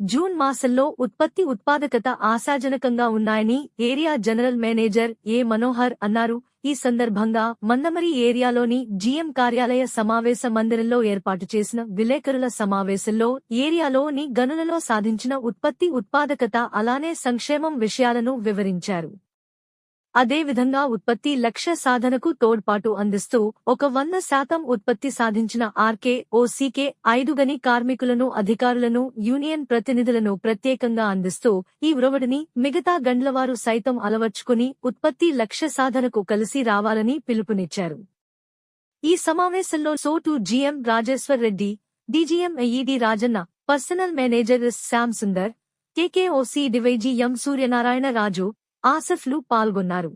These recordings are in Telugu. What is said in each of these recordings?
జూన్ మాసంలో ఉత్పత్తి ఉత్పాదకత ఆశాజనకంగా ఉన్నాయని area general manager A Manohar అన్నారు. ఈ సందర్భంగా మందమరి ఏరియాలోని జీఎం కార్యాలయ సమావేశ మందిరంలో ఏర్పాటు చేసిన విలేకరుల సమావేశంలో ఏరియాలోని గనులలో సాధించిన ఉత్పత్తి ఉత్పాదకత అలానే సంక్షేమం విషయాలను వివరించారు. అదేవిధంగా ఉత్పత్తి లక్ష్య సాధనకు తోడ్పాటు అందిస్తూ ఒక వంద శాతం ఉత్పత్తి సాధించిన ఆర్కే ఓసీకే ఐదుగని కార్మికులను అధికారులను యూనియన్ ప్రతినిధులను ప్రత్యేకంగా అందిస్తూ ఈ ఉరవడిని మిగతా గండ్లవారు సైతం అలవర్చుకుని ఉత్పత్తి లక్ష్య సాధనకు కలిసి రావాలని పిలుపునిచ్చారు. ఈ సమావేశంలో సోటు GM Rajeshwar Reddy DGM AED Rajanna personnel manager S Shyam Sundar KKOC DYG M Suryanarayana Raju ఆసఫ్లు పాల్గొన్నారు.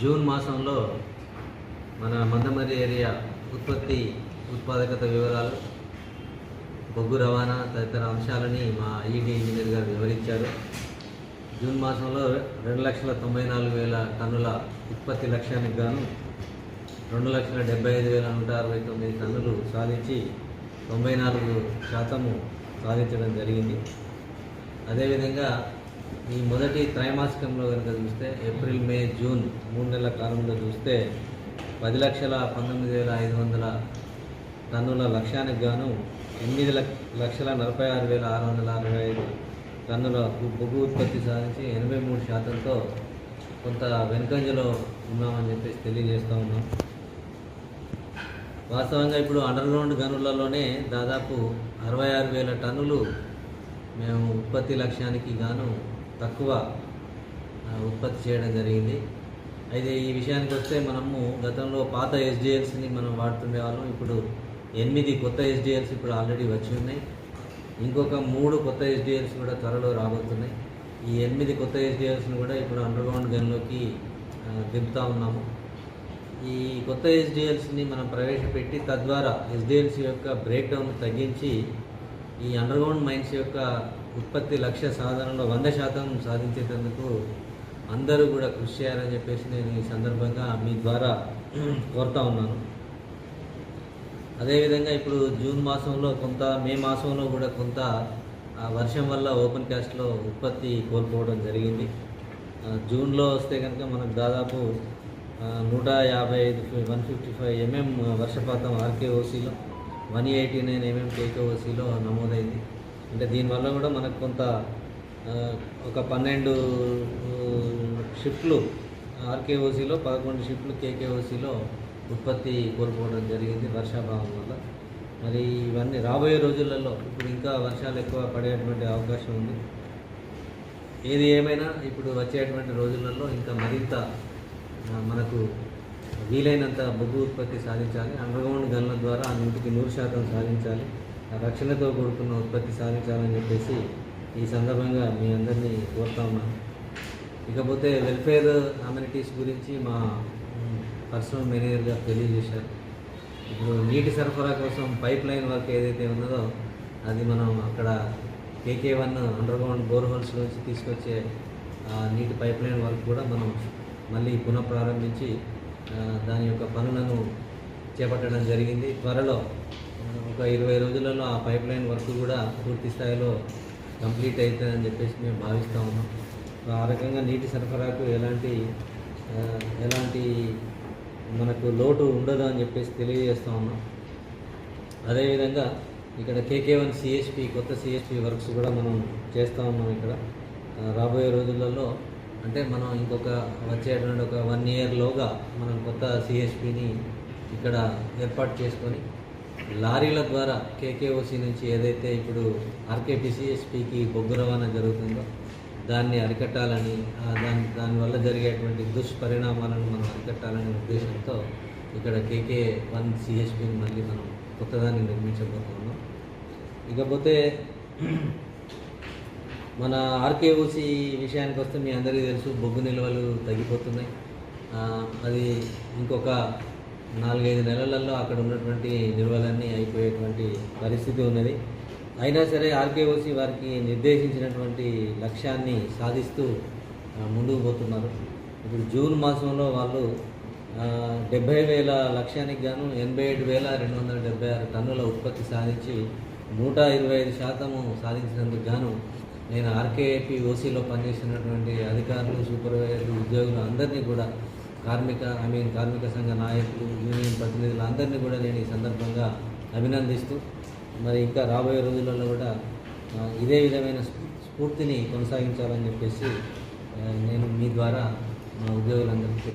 జూన్ మాసంలో మన మందమరి ఏరియా ఉత్పత్తి ఉత్పాదకత వివరాలు బొగ్గు రవాణా తదితర అంశాలని మా ఈడీ ఇంజనీర్ గారు వివరించారు. జూన్ మాసంలో రెండు లక్షల తొంభై నాలుగు వేల టన్నుల ఉత్పత్తి లక్ష్యానికి గాను రెండు లక్షల డెబ్బై ఐదు వేల నూట అరవై తొమ్మిది టన్నులు సాధించి తొంభై నాలుగు శాతము సాధించడం జరిగింది. అదేవిధంగా ఈ మొదటి త్రైమాసికంలో కనుక చూస్తే ఏప్రిల్ మే జూన్ మూడు నెలల కాలంలో చూస్తే పది లక్షల పంతొమ్మిది వేల ఐదు వందల టన్నుల లక్ష్యానికి గాను ఎనిమిది లక్ష లక్షల నలభై ఆరు వేల ఆరు వందల అరవై ఐదు టన్నుల బొగ్గు ఉత్పత్తి సాధించి ఎనభై మూడు శాతంతో కొంత వెనుకంజలో ఉన్నామని చెప్పేసి తెలియజేస్తూ ఉన్నాం. వాస్తవంగా ఇప్పుడు అండర్గ్రౌండ్ గనులలోనే దాదాపు అరవై ఆరు వేల టన్నులు మేము ఉత్పత్తి లక్ష్యానికి గాను తక్కువ ఉత్పత్తి చేయడం జరిగింది. అయితే ఈ విషయానికి వస్తే మనము గతంలో పాత ఎస్డిఎల్స్ని మనం వాడుతుండే వాళ్ళం. ఇప్పుడు ఎనిమిది కొత్త ఎస్డిఎల్స్ ఇప్పుడు ఆల్రెడీ వచ్చి ఉన్నాయి. ఇంకొక మూడు కొత్త ఎస్డిఎల్స్ కూడా త్వరలో రాబోతున్నాయి. ఈ ఎనిమిది కొత్త ఎస్డిఎల్స్ని కూడా ఇప్పుడు అండర్గ్రౌండ్ గన్లోకి ఆ, దింపుతా ఉన్నాము. ఈ కొత్త ఎస్డిఎల్స్ని మనం ప్రవేశపెట్టి తద్వారా ఎస్డిఎల్స్ యొక్క బ్రేక్ డౌన్ తగ్గించి ఈ అండర్గ్రౌండ్ మైన్స్ యొక్క ఉత్పత్తి లక్ష్య సాధనలో వంద శాతం సాధించేటందుకు అందరూ కూడా కృషి చేయాలని చెప్పేసి నేను ఈ సందర్భంగా మీ ద్వారా కోరుతా ఉన్నాను. అదేవిధంగా ఇప్పుడు జూన్ మాసంలో కొంత మే మాసంలో కూడా కొంత ఆ, వర్షం వల్ల ఓపెన్ క్యాస్ట్లో ఉత్పత్తి కోల్పోవడం జరిగింది. జూన్లో వస్తే కనుక మనకు దాదాపు నూట యాభై ఐదు వన్ ఫిఫ్టీ ఫైవ్ ఎంఎం వర్షపాతం ఆర్కేఓసీలో వన్ ఎయిటీ నైన్ ఎంఎం కేకేఓసీలో నమోదైంది. అంటే దీనివల్ల కూడా మనకు కొంత ఒక పన్నెండు షిఫ్ట్లు ఆర్కేఓసీలో పదకొండు షిఫ్ట్లు కేకేఓసీలో ఉత్పత్తి కోల్పోవడం జరిగింది వర్షాభావం వల్ల. మరి ఇవన్నీ రాబోయే రోజులలో ఇప్పుడు ఇంకా వర్షాలు ఎక్కువ పడేటువంటి అవకాశం ఉంది. ఏది ఏమైనా ఇప్పుడు వచ్చేటువంటి రోజులలో ఇంకా మరింత మనకు వీలైనంత బొగ్గు ఉత్పత్తి సాధించాలి. అండర్గ్రౌండ్ గన్ల ద్వారా ఆ నూటికి నూరు శాతం సాధించాలి. ఆ రక్షణతో కూడుకున్న ఉత్పత్తి సాధించాలని చెప్పేసి ఈ సందర్భంగా మీ అందరినీ కోరుతా ఉన్నాను. ఇకపోతే వెల్ఫేర్ అమ్యూనిటీస్ గురించి మా పర్సనల్ మేనేజర్ గారు తెలియజేశారు. ఇప్పుడు నీటి సరఫరా కోసం పైప్ లైన్ వర్క్ ఏదైతే ఉన్నదో అది మనం అక్కడ కేకే వన్ అండర్గ్రౌండ్ బోర్హోల్స్ నుంచి తీసుకొచ్చే నీటి పైప్ లైన్ వర్క్ కూడా మనం మళ్ళీ పునఃప్రారంభించి దాని యొక్క పనులను చేపట్టడం జరిగింది. త్వరలో ఒక ఇరవై రోజులలో ఆ పైప్ లైన్ వర్క్ కూడా పూర్తి స్థాయిలో కంప్లీట్ అవుతుందని చెప్పేసి మేము భావిస్తూ ఉన్నాం. ఆ రకంగా నీటి సరఫరాకు ఎలాంటి ఎలాంటి మనకు లోటు ఉండదు అని చెప్పేసి తెలియజేస్తూ ఉన్నాం. అదేవిధంగా ఇక్కడ కేకే వన్ సిఎస్పి కొత్త సిఎస్పి వర్క్స్ కూడా మనం చేస్తూ ఉన్నాం ఇక్కడ. రాబోయే రోజులలో అంటే మనం ఇంకొక వచ్చేటువంటి ఒక వన్ ఇయర్లోగా మనం కొత్త సిఎస్పిని ఇక్కడ ఏర్పాటు చేసుకొని లారీల ద్వారా కేకేఓసి నుంచి ఏదైతే ఇప్పుడు ఆర్కేపీసీఎస్పికి బొగ్గు రవాణా జరుగుతుందో దాన్ని అరికట్టాలని దాని దానివల్ల జరిగేటువంటి దుష్పరిణామాలను మనం అరికట్టాలనే ఉద్దేశంతో ఇక్కడ కేకే వన్ సిహెచ్పిని మళ్ళీ మనం కొత్తదాన్ని నిర్మించబోతున్నాం. ఇకపోతే మన ఆర్కేఓసి విషయానికి వస్తే మీ అందరికీ తెలుసు బొగ్గు నిల్వలు తగ్గిపోతున్నాయి. అది ఇంకొక నాలుగైదు నెలలలో అక్కడ ఉన్నటువంటి నిల్వలన్నీ అయిపోయేటువంటి పరిస్థితి ఉన్నది. అయినా సరే ఆర్కేఓసి వారికి నిర్దేశించినటువంటి లక్ష్యాన్ని సాధిస్తూ ముందుకు పోతున్నారు. ఇప్పుడు జూన్ మాసంలో వాళ్ళు డెబ్బై వేల లక్ష్యానికి గాను ఎనభై ఏడు వేల రెండు వందల డెబ్బై ఆరు టన్నుల ఉత్పత్తి సాధించి నూట ఇరవై ఐదు శాతము సాధించినందుకు గాను నేను ఆర్కేఏపీ ఓసీలో పనిచేసినటువంటి అధికారులు సూపర్వైజర్లు ఉద్యోగులు అందరినీ కూడా కార్మిక ఐ మీన్ కార్మిక సంఘ నాయకులు యూనియన్ ప్రతినిధులు అందరినీ కూడా నేను ఈ సందర్భంగా అభినందిస్తూ మరి ఇంకా రాబోయే రోజులలో కూడా ఇదే విధమైన స్ఫూ- స్ఫూర్తిని కొనసాగించాలని చెప్పేసి నేను మీ ద్వారా మా ఉద్యోగులందరికీ